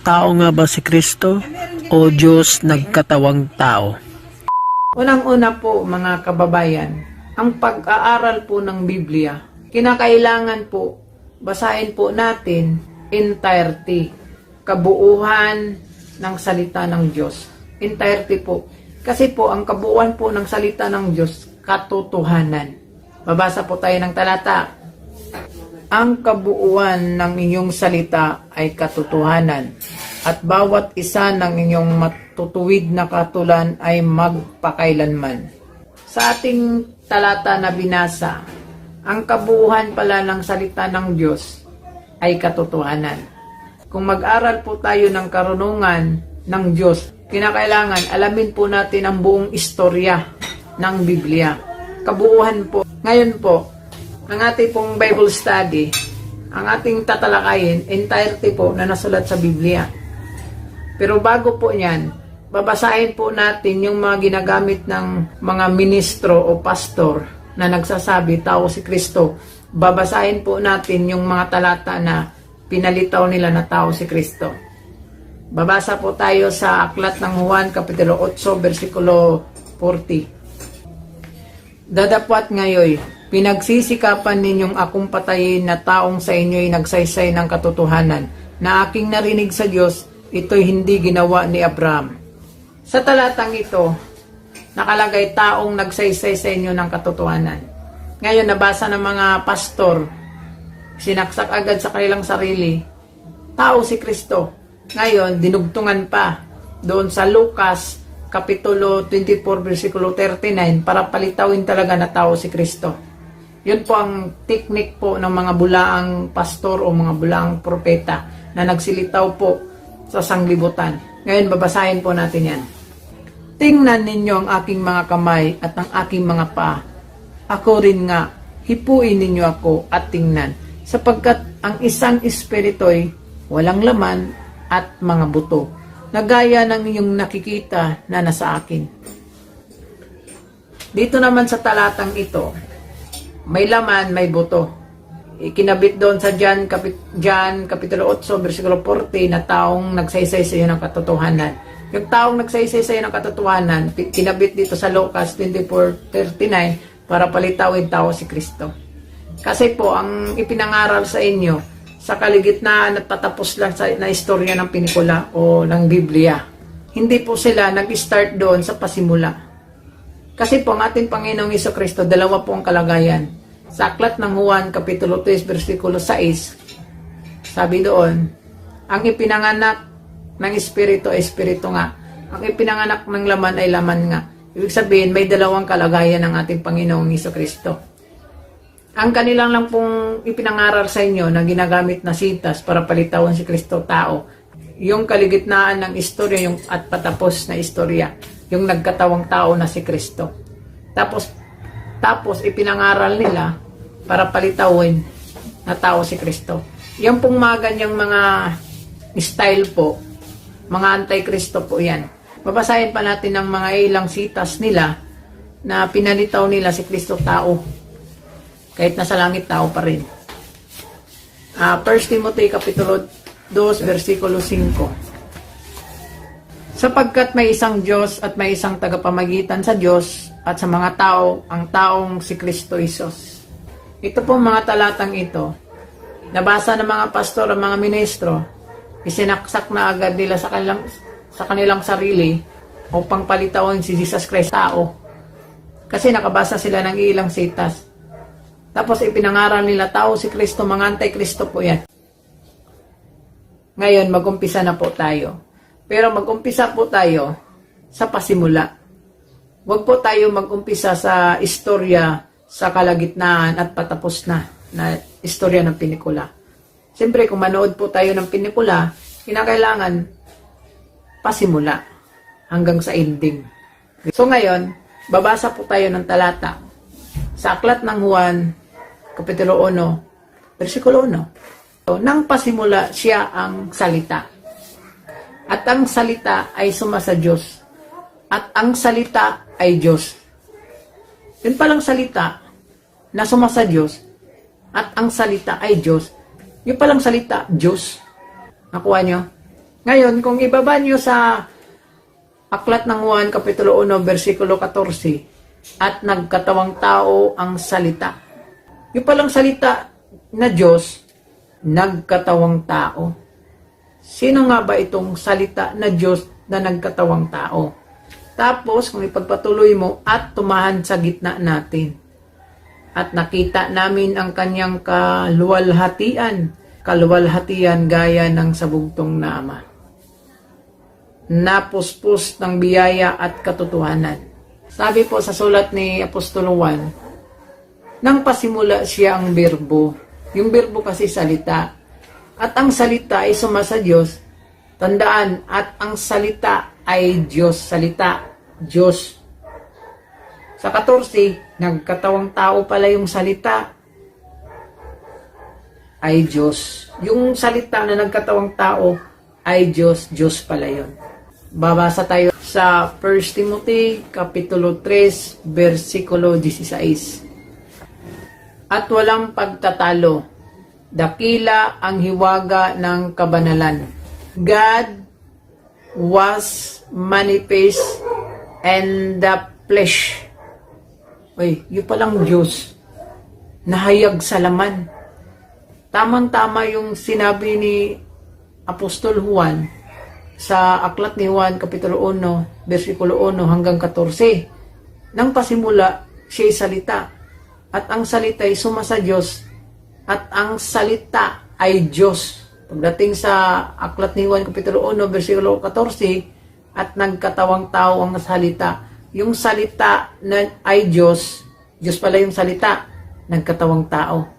Tao nga ba si Kristo o Diyos nagkatawang tao? Unang-una po mga kababayan, ang pag-aaral po ng Biblia, kinakailangan po basahin po natin entirety, kabuuhan ng salita ng Diyos. Entirety po. Kasi po ang kabuuan po ng salita ng Diyos, katotohanan. Babasa po tayo ng talata. Ang kabuuan ng inyong salita ay katotohanan at bawat isa ng inyong matutuwid na katulan ay magpakailanman. Sa ating talata na binasa, ang kabuuhan pala ng salita ng Diyos ay katotohanan. Kung mag-aral po tayo ng karunungan ng Diyos, kinakailangan alamin po natin ang buong istorya ng Biblia. Kabuuhan po. Ngayon po, ang ating pong Bible study, ang ating tatalakayin, entirety po na nasulat sa Biblia. Pero bago po niyan, babasahin po natin yung mga ginagamit ng mga ministro o pastor na nagsasabi, tao si Kristo. Babasahin po natin yung mga talata na pinalitaw nila na tao si Kristo. Babasa po tayo sa Aklat ng Juan, Kapitulo 8, versikulo 40. Dadapwat ngayoy, pinagsisikapan ninyong akong patayin na taong sa inyo'y nagsaysay ng katotohanan, na aking narinig sa Diyos, ito'y hindi ginawa ni Abraham. Sa talatang ito, nakalagay taong nagsaysay sa inyo ng katotohanan. Ngayon, nabasa ng mga pastor, sinaksak agad sa kanilang sarili, tao si Kristo. Ngayon, dinugtungan pa doon sa Lucas Kapitulo 24, versikulo 39 para palitawin talaga na tao si Kristo. Yun po ang technique po ng mga bulaang pastor o mga bulaang propeta na nagsilitaw po sa sanglibutan. Ngayon, babasahin po natin yan. Tingnan ninyo ang aking mga kamay at ang aking mga paa. Ako rin nga, hipuin ninyo ako at tingnan, sapagkat ang isang espirito'y walang laman at mga buto, na gaya ng inyong nakikita na nasa akin. Dito naman sa talatang ito, may laman, may buto. Ikinabit doon sa John, kapit, John Kapitulo 8, versikulo 40, na taong nagsaysay sa iyo ng katotohanan. Yung taong nagsaysay sa iyo ng katotohanan, kinabit dito sa Lucas 24:39 para palitawin tao si Kristo. Kasi po, ang ipinangaral sa inyo, sa kaligitnaan at tatapos lang sa na istorya ng pinikula o ng Biblia. Hindi po sila nag-start doon sa pasimula. Kasi po ang ating Panginoong Iso Kristo, dalawa po ang kalagayan. Sa aklat ng Juan, Kapitulo 3, versikulo 6, sabi doon, ang ipinanganak ng Espiritu ay Espiritu nga. Ang ipinanganak ng laman ay laman nga. Ibig sabihin, may dalawang kalagayan ng ating Panginoong Iso Kristo. Ang kanilang lang pong ipinangaral sa inyo na ginagamit na sintas para palitawan si Kristo tao, yung kaligitnaan ng istorya yung at patapos na istorya, yung nagkatawang tao na si Kristo. Tapos tapos ipinangaral nila para palitawin na tao si Kristo. Yung pong mga ganyang mga style po, mga anti-Kristo po yan. Babasahin pa natin ng mga ilang sitas nila na pinalitaw nila si Kristo tao kahit nasa langit tao pa rin. Ah, 1 Timothy Kapitulo 2, versikulo 5. Sapagkat may isang Diyos at may isang tagapamagitan sa Diyos at sa mga tao, ang taong si Kristo Isos. Ito po mga talatang ito, nabasa ng mga pastor at mga ministro, isinaksak na agad nila sa kanilang, sa kanilang sarili upang palitawan si Jesus Christ tao. Kasi nakabasa sila ng ilang sitas. Tapos ipinangaral nila tao si Kristo, mga anti-Kristo po yan. Ngayon, magumpisa na po tayo. Pero magumpisa po tayo sa pasimula. Huwag po tayo magumpisa sa istorya sa kalagitnaan at patapos na na istorya ng pinikula. Siyempre, kung manood po tayo ng pinikula, kinakailangan pasimula hanggang sa ending. So ngayon, babasa po tayo ng talata sa aklat ng Juan, Kapitulo 1, versikulo 1. So, nang pasimula siya ang salita. At ang salita ay suma sa Diyos. At ang salita ay Diyos. Yun palang salita na suma sa Diyos. At ang salita ay Diyos. Yung palang salita, Diyos. Nakuha nyo? Ngayon, kung ibaba nyo sa Aklat ng Juan, Kapitulo 1, versikulo 14, at nagkatawang tao ang salita. Yung palang salita na Diyos, nagkatawang tao. Sino nga ba itong salita na Diyos na nagkatawang tao? Tapos, kung ipagpatuloy mo, at tumahan sa gitna natin. At nakita namin ang kanyang kaluwalhatian, kaluwalhatian gaya ng sabugtong nama napuspos ng biyaya at katotohanan. Sabi po sa sulat ni Apostol Juan, nang pasimula siya ang berbo. Yung berbo kasi salita. At ang salita ay sumasa Diyos. Tandaan, at ang salita ay Diyos. Salita, Diyos. Sa 14, nagkatawang tao pala yung salita ay Diyos. Yung salita na nagkatawang tao ay Diyos. Diyos pala yun. Babasa tayo sa 1 Timothy Kapitulo 3, versikulo 16. At walang pagtatalo, dakila ang hiwaga ng kabanalan. God was manifest and the flesh. Uy, yun palang Diyos. Nahayag sa laman. Tamang-tama yung sinabi ni Apostol Juan sa aklat ni Juan, Kapitulo 1, versikulo 1 hanggang 14. Nang pasimula, siya'y salita. At ang salita ay suma sa Diyos. At ang salita ay Diyos. Pagdating sa aklat ni Juan, Kapitulo 1, versikulo 14, at nagkatawang tao ang salita. Yung salita na ay Diyos, Diyos pala yung salita, nagkatawang tao.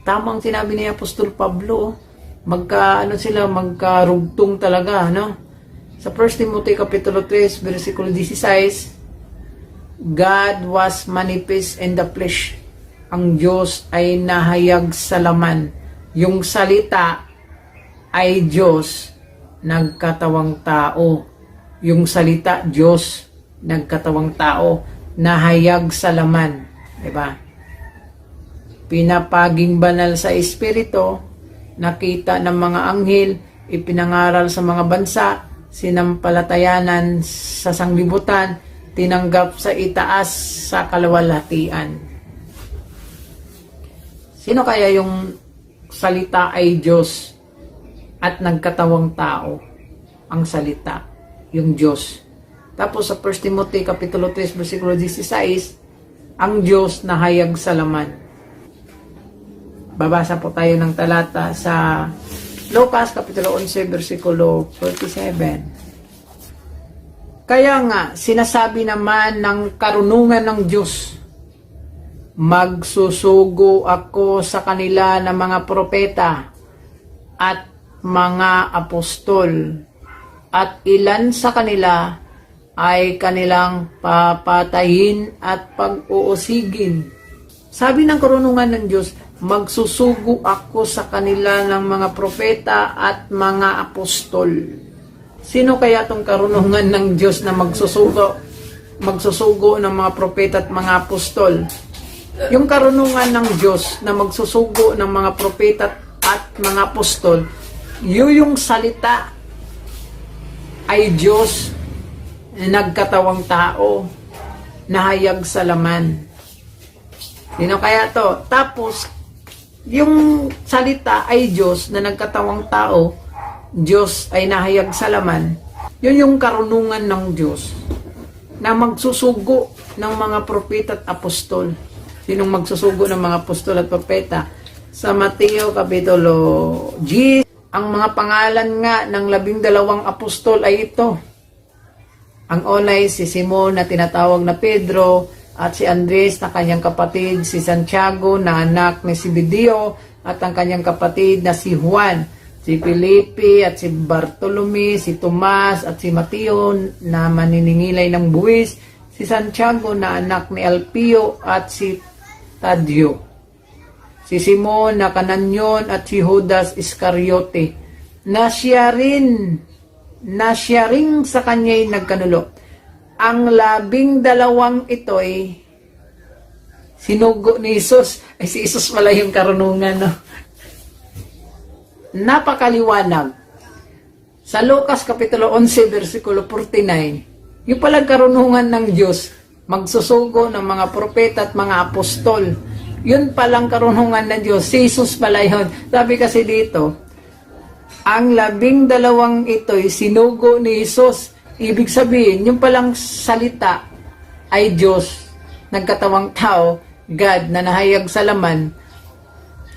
Tamang sinabi ni Apostol Pablo, oh magka ano sila magkarugtong talaga no sa 1 Timothy kapitulo 3 versikulo 16 God was manifest in the flesh ang Diyos ay nahayag sa laman yung salita ay Diyos nagkatawang tao yung salita Diyos nagkatawang tao nahayag sa laman di ba pinapaging banal sa espiritu nakita ng mga anghel, ipinangaral sa mga bansa, sinampalatayanan sa sanglibutan, tinanggap sa itaas sa kalawalhatian. Sino kaya yung salita ay Diyos at nagkatawang tao? Ang salita, yung Diyos. Tapos sa 1 Timothy Kapitulo 3, versikulo 16, ang Diyos na hayag sa laman babasa po tayo ng talata sa Lucas Kapitulo 11, versikulo 47. Kaya nga, sinasabi naman ng karunungan ng Diyos, magsusugo ako sa kanila ng mga propeta at mga apostol at ilan sa kanila ay kanilang papatayin at pag-uusigin. Sabi ng karunungan ng Diyos, magsusugo ako sa kanila ng mga propeta at mga apostol. Sino kaya tong karunungan ng Diyos na magsusugo, magsusugo ng mga propeta at mga apostol? Yung karunungan ng Diyos na magsusugo ng mga propeta at mga apostol, yun yung salita ay Diyos na nagkatawang tao, nahayag sa laman. Sino kaya to? Tapos, yung salita ay Diyos na nagkatawang tao, Diyos ay nahayag sa laman, yun yung karunungan ng Diyos na magsusugo ng mga propeta at apostol. Sinong magsusugo ng mga apostol at propeta? Sa Mateo Kapitulo G, ang mga pangalan nga ng labing dalawang apostol ay ito. Ang unay si Simon na tinatawag na Pedro, at si Andres na kanyang kapatid, si Santiago na anak ni Sibidio at ang kanyang kapatid na si Juan, si Felipe at si Bartolome, si Tomas at si Mateo na maniningilay ng buwis, si Santiago na anak ni Alpio at si Tadio, si Simon na kananyon at si Judas Iscariote na siya rin na siya rin sa kanya'y nagkanulo ang labing dalawang ito ay sinugo ni Isus. Ay si Isus pala yung karunungan. No? Napakaliwanag. Sa Lucas Kapitulo 11, versikulo 49, yung palang karunungan ng Diyos, magsusugo ng mga propeta at mga apostol. Yun palang karunungan ng Diyos. Si Jesus pala yun. Sabi kasi dito, ang labing dalawang ito'y sinugo ni Jesus. Ibig sabihin, yung palang salita ay Diyos, nagkatawang tao, God na nahayag sa laman,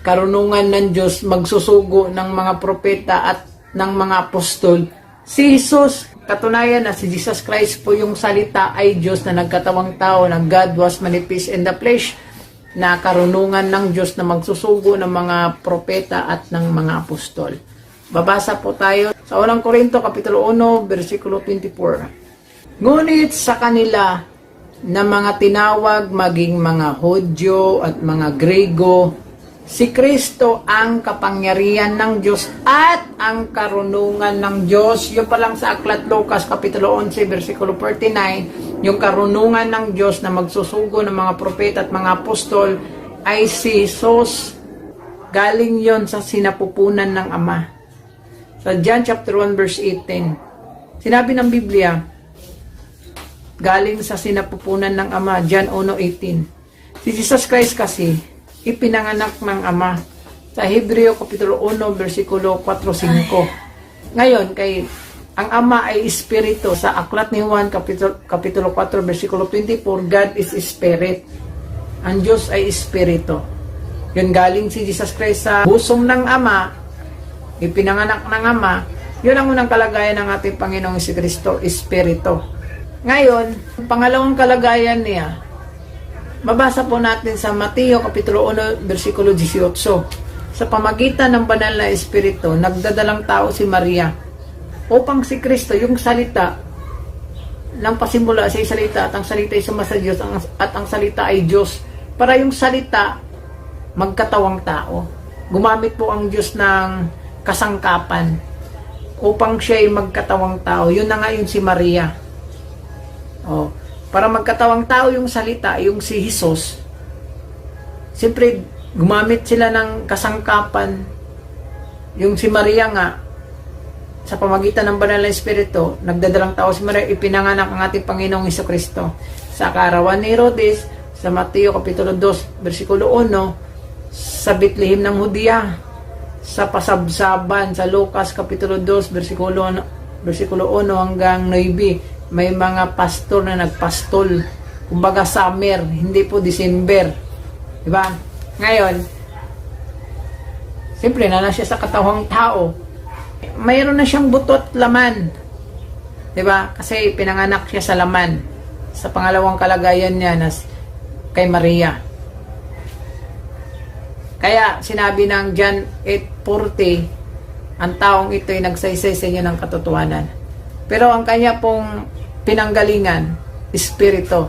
karunungan ng Diyos magsusugo ng mga propeta at ng mga apostol. Si Jesus, katunayan na si Jesus Christ po yung salita ay Diyos na nagkatawang tao na God was manifest in the flesh na karunungan ng Diyos na magsusugo ng mga propeta at ng mga apostol. Babasa po tayo sa unang Korinto Kapitulo 1, versikulo 24. Ngunit sa kanila na mga tinawag maging mga Hodyo at mga Grego, si Kristo ang kapangyarihan ng Diyos at ang karunungan ng Diyos. Yung palang sa Aklat Lucas, Kapitulo 11, versikulo 49, yung karunungan ng Diyos na magsusugo ng mga propeta at mga apostol ay si Jesus. Galing yon sa sinapupunan ng Ama. Sa John chapter 1 verse 18. Sinabi ng Biblia, galing sa sinapupunan ng Ama, John 1.18. Si Jesus Christ kasi, ipinanganak ng Ama sa Hebreo Kapitulo 1, versikulo 4-5. Ngayon, kay ang Ama ay Espiritu. Sa Aklat ni Juan, Kapitulo, Kapitulo 4, versikulo 24, God is Spirit. Ang Diyos ay Espiritu. Yun galing si Jesus Christ sa busong ng Ama, ipinanganak ng Ama, yun ang unang kalagayan ng ating Panginoong si Kristo, Espiritu. Ngayon, ang pangalawang kalagayan niya, mabasa po natin sa Mateo Kapitulo 1, versikulo 18. Sa pamagitan ng banal na Espiritu, nagdadalang tao si Maria upang si Kristo, yung salita, nang pasimula sa salita at ang salita ay suma sa Diyos at ang salita ay Diyos para yung salita magkatawang tao. Gumamit po ang Diyos ng kasangkapan upang siya ay magkatawang tao. Yun na nga yun si Maria. Oh, para magkatawang tao yung salita, yung si Jesus. Siyempre, gumamit sila ng kasangkapan. Yung si Maria nga, sa pamagitan ng banal na Espiritu, nagdadalang tao si Maria, ipinanganak ang ating Panginoong Iso Kristo. Sa karawan ni Herodes, sa Mateo Kapitulo 2, versikulo 1, sa Bethlehem ng Hudiya, sa pasabsaban sa Lucas Kapitulo 2, versikulo, versikulo 1 hanggang 9, may mga pastor na nagpastol. Kumbaga summer, hindi po December. Diba? Ngayon, siyempre na na siya sa katawang tao. Mayroon na siyang butot laman. 'Di ba? Kasi pinanganak siya sa laman. Sa pangalawang kalagayan niya na s- kay Maria. Kaya sinabi ng John 8:40, ang taong ito ay nagsaysay sa inyo ng katotohanan. Pero ang kanya pong pinanggalingan, espiritu.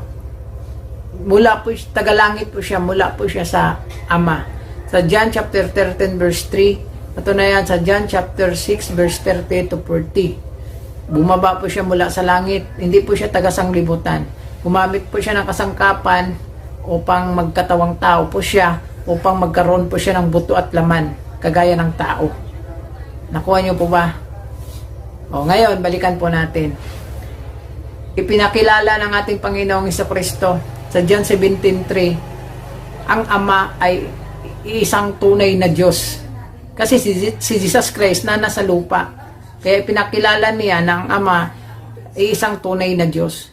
Mula po, tagalangit po siya, mula po siya sa Ama. Sa John chapter 13 verse 3, ito na sa John chapter 6 verse 30 to 40. Bumaba po siya mula sa langit, hindi po siya taga-sanglibutan. Gumamit po siya ng kasangkapan upang magkatawang tao po siya, upang magkaroon po siya ng buto at laman, kagaya ng tao. Nakuha niyo po ba? O ngayon, balikan po natin. Ipinakilala ng ating Panginoong Iso Kristo sa John 17.3, ang Ama ay isang tunay na Diyos. Kasi si, si Jesus Christ na nasa lupa. Kaya pinakilala niya ng Ama ay isang tunay na Diyos.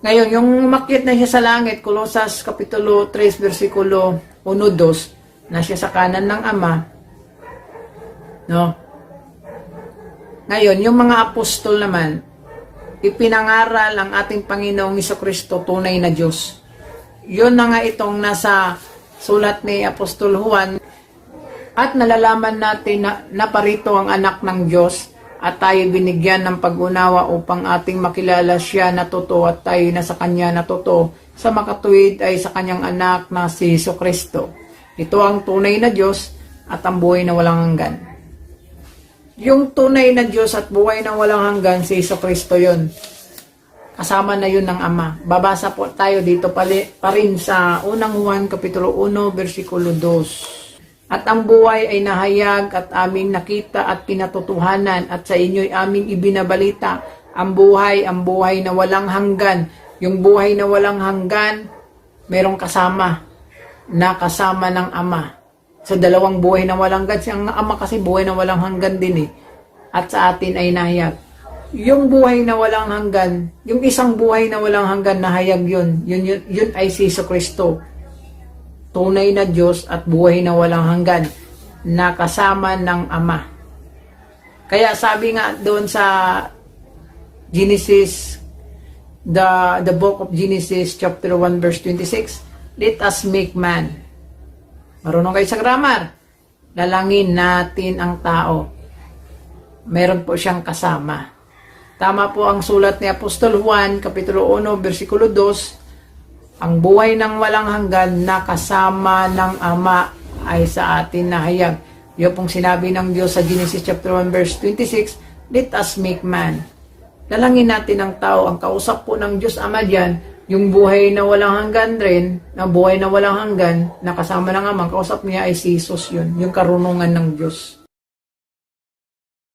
Ngayon, yung umakyat na siya sa langit, Colossus Kapitulo 3, versikulo 1-2, na siya sa kanan ng Ama, no? Ngayon, yung mga apostol naman, ipinangaral ang ating Panginoong Kristo tunay na Diyos. Yun na nga itong nasa sulat ni Apostol Juan at nalalaman natin na naparito ang anak ng Diyos at tayo binigyan ng pag-unawa upang ating makilala siya na totoo at tayo na sa Kanya na totoo sa makatuwid ay sa Kanyang anak na si Kristo. Ito ang tunay na Diyos at ang buhay na walang hanggan. Yung tunay na Diyos at buhay na walang hanggan si Iso Kristo yon. Kasama na yun ng Ama. Babasa po tayo dito pali, pa rin sa unang Juan Kapitulo 1, versikulo 2. At ang buhay ay nahayag at aming nakita at kinatotohanan at sa inyo'y aming ibinabalita. Ang buhay, ang buhay na walang hanggan. Yung buhay na walang hanggan, merong kasama na kasama ng Ama. Sa dalawang buhay na walang hanggan, si ang Ama kasi buhay na walang hanggan din eh. At sa atin ay nahayag. Yung buhay na walang hanggan, yung isang buhay na walang hanggan na hayag yun, yun, yun, yun ay si Iso Kristo tunay na Diyos at buhay na walang hanggan na kasama ng Ama. Kaya sabi nga doon sa Genesis, the, the book of Genesis chapter 1 verse 26, Let us make man. Marunong kayo sa grammar. Lalangin natin ang tao. Meron po siyang kasama. Tama po ang sulat ni Apostol Juan, Kapitulo 1, versikulo 2, ang buhay ng walang hanggan na kasama ng Ama ay sa atin na hayag. Yun pong sinabi ng Diyos sa Genesis chapter 1 verse 26, Let us make man. Dalangin natin ang tao. Ang kausap po ng Diyos Ama dyan, yung buhay na walang hanggan rin, na buhay na walang hanggan, na kasama ng Ama, ang kausap niya ay si Jesus yun, yung karunungan ng Diyos.